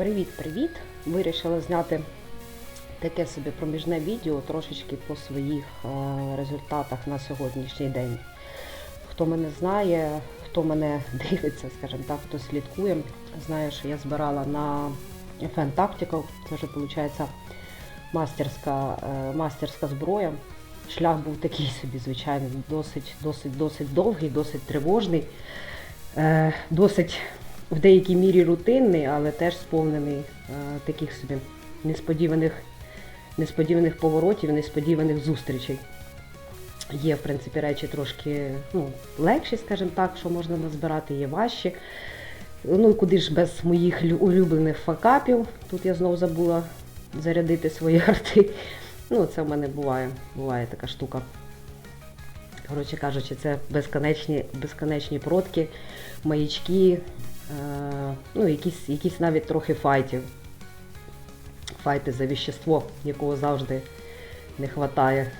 Привіт-привіт! Вирішила зняти таке собі проміжне відео трошечки по своїх е, результатах на сьогоднішній день. Хто мене знає, хто мене дивиться, скажімо так, хто слідкує, знає, що я збирала на FN Tactical, це вже виходить мастерська, е, мастерська зброя. Шлях був такий собі, звичайно, досить, досить, досить довгий, досить тривожний, е, досить в деякій мірі рутинний, але теж сповнений е, таких собі несподіваних, несподіваних поворотів, несподіваних зустрічей. Є, в принципі, речі трошки ну, легші, скажімо так, що можна назбирати, є важчі. Ну і куди ж без моїх улюблених факапів. Тут я знову забула зарядити свої арти. Ну, це в мене буває, буває така штука. Коротше кажучи, це безконечні, безконечні протки, маячки, ну, якісь, якісь навіть трохи файтів. Файти за віщество, якого завжди не вистачає.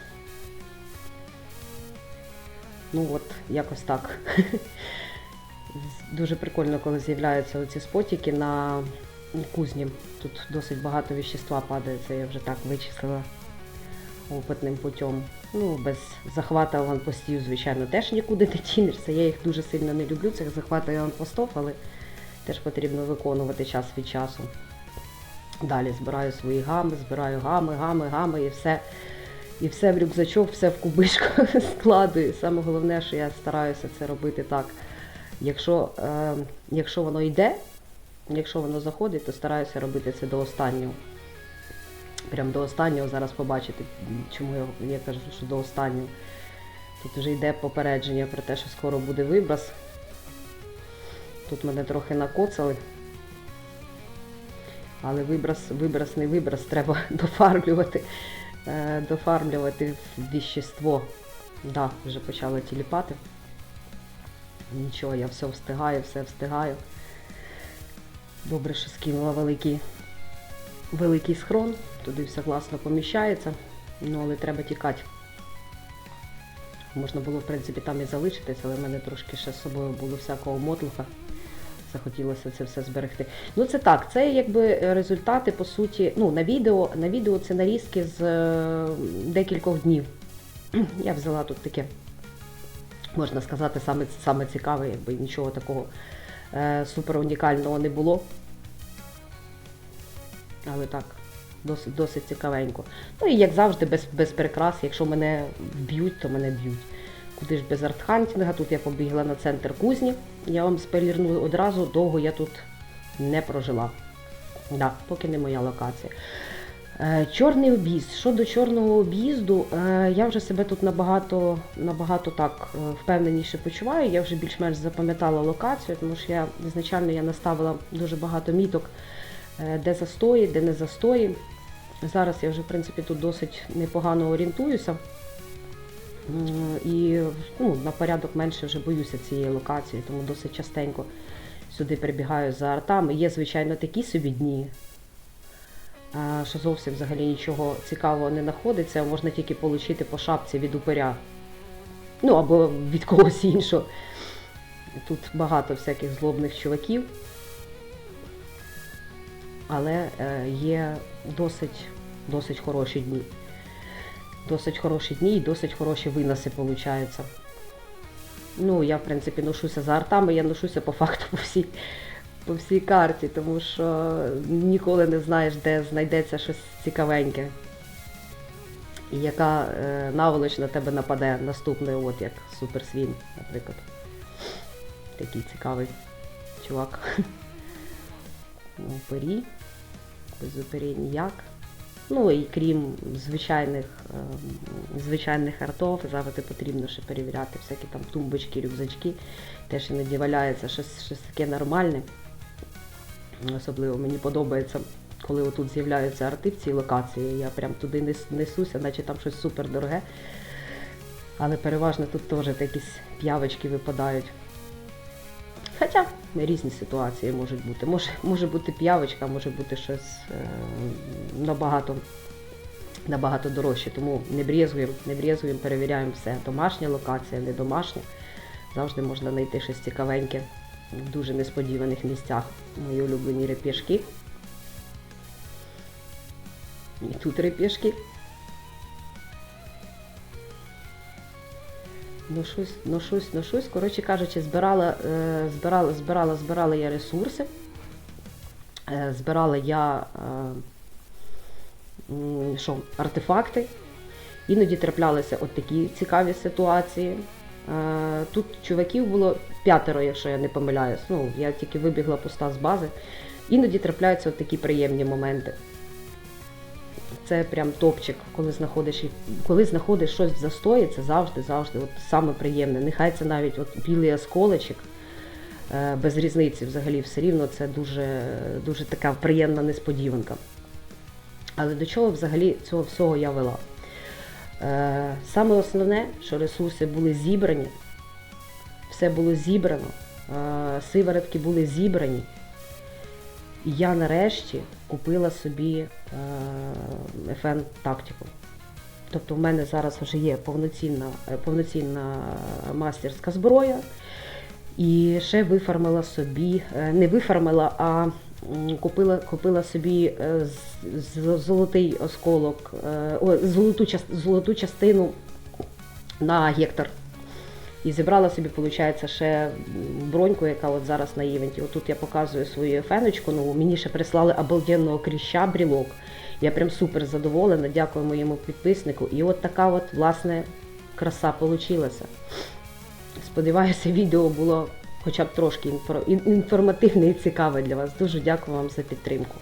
Ну от, якось так. Дуже прикольно, коли з'являються оці спотики на кузні. Тут досить багато віщества падає, це я вже так вичислила опитним путем. Ну, без захвата аванпостів, звичайно, теж нікуди не тінешся. Я їх дуже сильно не люблю, цих захватів аванпостів, але теж потрібно виконувати час від часу. Далі збираю свої гами, збираю гами, гами, гами і все. І все в рюкзачок, все в кубишку складую. Саме головне, що я стараюся це робити так. Якщо, е, якщо воно йде, якщо воно заходить, то стараюся робити це до останнього. Прям до останнього зараз побачите, чому я, я кажу, що до останнього. Тут вже йде попередження про те, що скоро буде виброс. Тут мене трохи накоцали. Але виброс, виброс не виброс, треба дофармлювати, е, дофармлювати віщество. Да, вже почало тіліпати. Нічого, я все встигаю, все встигаю. Добре, що скинула великий, великий схрон, туди все класно поміщається, ну але треба тікати. Можна було, в принципі, там і залишитись, але в мене трошки ще з собою було всякого мотлуха. Захотілося це все зберегти. Ну це так, це якби результати, по суті, ну на відео, на відео це нарізки з е, декількох днів. Я взяла тут таке, можна сказати, саме, саме цікаве, якби нічого такого е, супер унікального не було. Але так, досить, досить цікавенько. Ну і як завжди, без, без прикрас, якщо мене вб'ють, то мене б'ють. Куди ж без артхантінга, тут я побігла на центр кузні. Я вам спойлерну одразу, довго я тут не прожила. Да, поки не моя локація. Е, Чорний об'їзд. Щодо чорного об'їзду, е, я вже себе тут набагато, набагато так е, впевненіше почуваю. Я вже більш-менш запам'ятала локацію, тому що я ізначально я наставила дуже багато міток, де застої, де не застої. Зараз я вже, в принципі, тут досить непогано орієнтуюся. М, І ну, на порядок менше вже боюся цієї локації, тому досить частенько сюди прибігаю за артами. Є, звичайно, такі собі дні, що зовсім взагалі нічого цікавого не знаходиться, можна тільки отримати по шапці від упиря. Ну або від когось іншого. Тут багато всяких злобних чуваків. Але е, є досить, досить хороші дні. Досить хороші дні і досить хороші виноси получаються. Ну, я, в принципі, ношуся за артами, я ношуся по факту по всій, по всій карті, тому що ніколи не знаєш, де знайдеться щось цікавеньке. І яка е, наволоч на тебе нападе наступною, от як Суперсвін, наприклад. Такий цікавий чувак. Упері. Без упері ніяк. Ну і крім звичайних, ем, звичайних артов, завжди потрібно ще перевіряти всякі там тумбочки, рюкзачки. Теж іноді валяється щось, щось таке нормальне. Особливо мені подобається, коли отут з'являються арти в цій локації. Я прям туди несуся, наче там щось супер дороге. Але переважно тут теж якісь п'явочки випадають. Хоча різні ситуації можуть бути. Може може бути п'явочка, може бути щось е, набагато набагато дорожче. Тому не брезгуємо, не брезгуємо, перевіряємо все. Домашня локація, не домашня. Завжди можна знайти щось цікавеньке в дуже несподіваних місцях. Мої улюблені реп'яшки. І тут реп'яшки. Щось, ну щось. Коротше кажучи, збирала, е, збирала, збирала, збирала я ресурси. Е, збирала я е, що, артефакти. Іноді траплялися от такі цікаві ситуації. Тут чуваків було п'ятеро, якщо я не помиляюсь. Ну, я тільки вибігла пуста з бази. Іноді трапляються от такі приємні моменти. Це прям топчик, коли знаходиш, коли знаходиш щось в застої, це завжди, завжди от саме приємне. Нехай це навіть от білий осколочок, е, без різниці взагалі все рівно це дуже, дуже така приємна несподіванка. Але до чого взагалі цього всього я вела? Е, Саме основне, що ресурси були зібрані, все було зібрано, е, сиворотки були зібрані. Я нарешті купила собі е, FN тактику. Тобто в мене зараз вже є повноцінна, е, повноцінна мастерська зброя. І ще вифармила собі, е, не вифармила, а купила, купила собі золотий осколок, о, золоту, золоту частину на гектар. І зібрала собі, виходить, ще броньку, яка от зараз на івенті. Отут я показую свою феночку нову. Мені ще прислали обалденного кріща брілок. Я прям супер задоволена, дякую моєму підписнику. І от така от, власне, краса получилася. Сподіваюся, відео було хоча б трошки інформативне і цікаве для вас. Дуже дякую вам за підтримку.